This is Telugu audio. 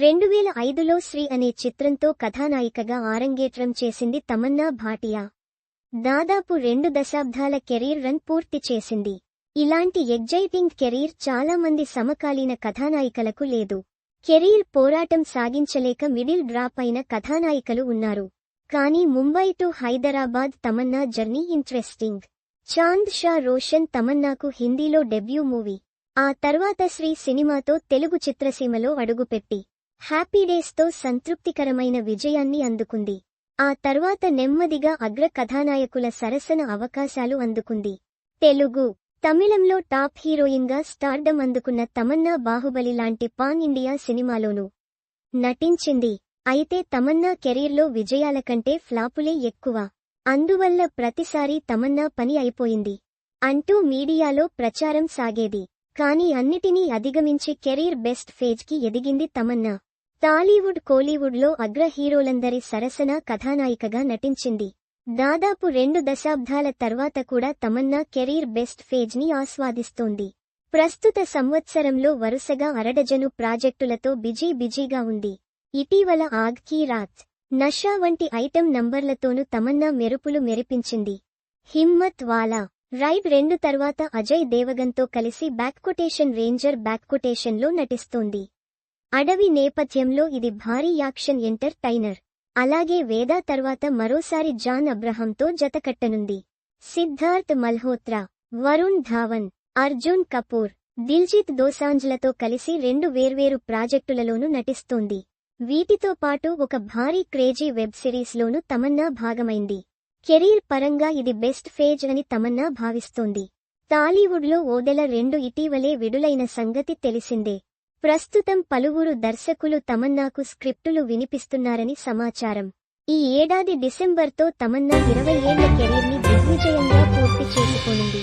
రెండు వేల ఐదులో శ్రీ అనే చిత్రంతో కథానాయికగా ఆరంగేట్రం చేసింది తమన్నా భాటియా. దాదాపు రెండు దశాబ్దాల కెరీర్ రన్ పూర్తి చేసింది. ఇలాంటి ఎగ్జైటింగ్ కెరీర్ చాలా మంది సమకాలీన కథానాయికలకు లేదు. కెరీర్ పోరాటం సాగించలేక మిడిల్ డ్రాప్ అయిన కథానాయికలు ఉన్నారు. కానీ Mumbai to Hyderabad Tamannaah journey interesting. Chand Sa Roshan తమన్నాకు హిందీలో డెబ్యూ మూవీ. ఆ తర్వాత శ్రీ సినిమాతో తెలుగు చిత్రసీమలో అడుగుపెట్టి. హ్యాపీ డేస్తో సంతృప్తికరమైన విజయాన్ని అందుకుంది. ఆ తర్వాత నెమ్మదిగా అగ్ర కథానాయకుల సరసన అవకాశాలు అందుకుంది. తెలుగు తమిళంలో టాప్ హీరోయిన్గా స్టార్డమ్ అందుకున్న తమన్నా బాహుబలి లాంటి పాన్ ఇండియా సినిమాలోనూ నటించింది. అయితే తమన్నా కెరీర్లో విజయాల కంటే ఫ్లాపులే ఎక్కువ. అందువల్ల ప్రతిసారి తమన్నా పని అయిపోయింది. అంటూ మీడియాలో ప్రచారం సాగేది. కాని అన్నిటినీ అధిగమించి కెరీర్ బెస్ట్ ఫేజ్కి ఎదిగింది తమన్నా. టాలీవుడ్ కోలీవుడ్లో అగ్ర హీరోలందరి సరసన కథానాయికగా నటించింది. దాదాపు రెండు దశాబ్దాల తర్వాత కూడా తమన్నా కెరీర్ బెస్ట్ ఫేజ్ని ఆస్వాదిస్తోంది. ప్రస్తుత సంవత్సరంలో వరుసగా అరడజను ప్రాజెక్టులతో బిజీ బిజీగా ఉంది. ఇటీవల ఆగ్ కీ రాత్ నషా వంటి ఐటెం నంబర్లతోనూ తమన్నా మెరుపులు మెరిపించింది. హిమ్మత్ వాలా రైడ్ రెండు తర్వాత అజయ్ దేవగన్తో కలిసి బ్యాక్కొటేషన్ రేంజర్ బ్యాక్కొటేషన్లో నటిస్తోంది. అడవి నేపథ్యంలో ఇది భారీ యాక్షన్ ఎంటర్టైనర్. అలాగే వేదా తర్వాత మరోసారి జాన్ అబ్రహంతో జతకట్టనుంది. సిద్ధార్థ్ మల్హోత్రా వరుణ్ ధావన్ అర్జున్ కపూర్ దిల్జిత్ దోసాంజ్లతో కలిసి రెండు వేర్వేరు ప్రాజెక్టులలోనూ నటిస్తోంది. వీటితో పాటు ఒక భారీ క్రేజీ వెబ్ సిరీస్లోనూ తమన్నా భాగమైంది. కెరీర్ పరంగా ఇది బెస్ట్ ఫేజ్ అని తమన్నా భావిస్తోంది. టాలీవుడ్లో ఓదెల రెండు ఇటీవలే విడులైన సంగతి తెలిసిందే. ప్రస్తుతం పలువురు దర్శకులు తమన్నాకు స్క్రిప్టులు వినిపిస్తున్నారని సమాచారం. ఈ ఏడాది డిసెంబర్తో తమన్నా ఇరవై ఏళ్ళ కెరీర్ని దిగ్విజయంగా పూర్తి చేసుకోనుంది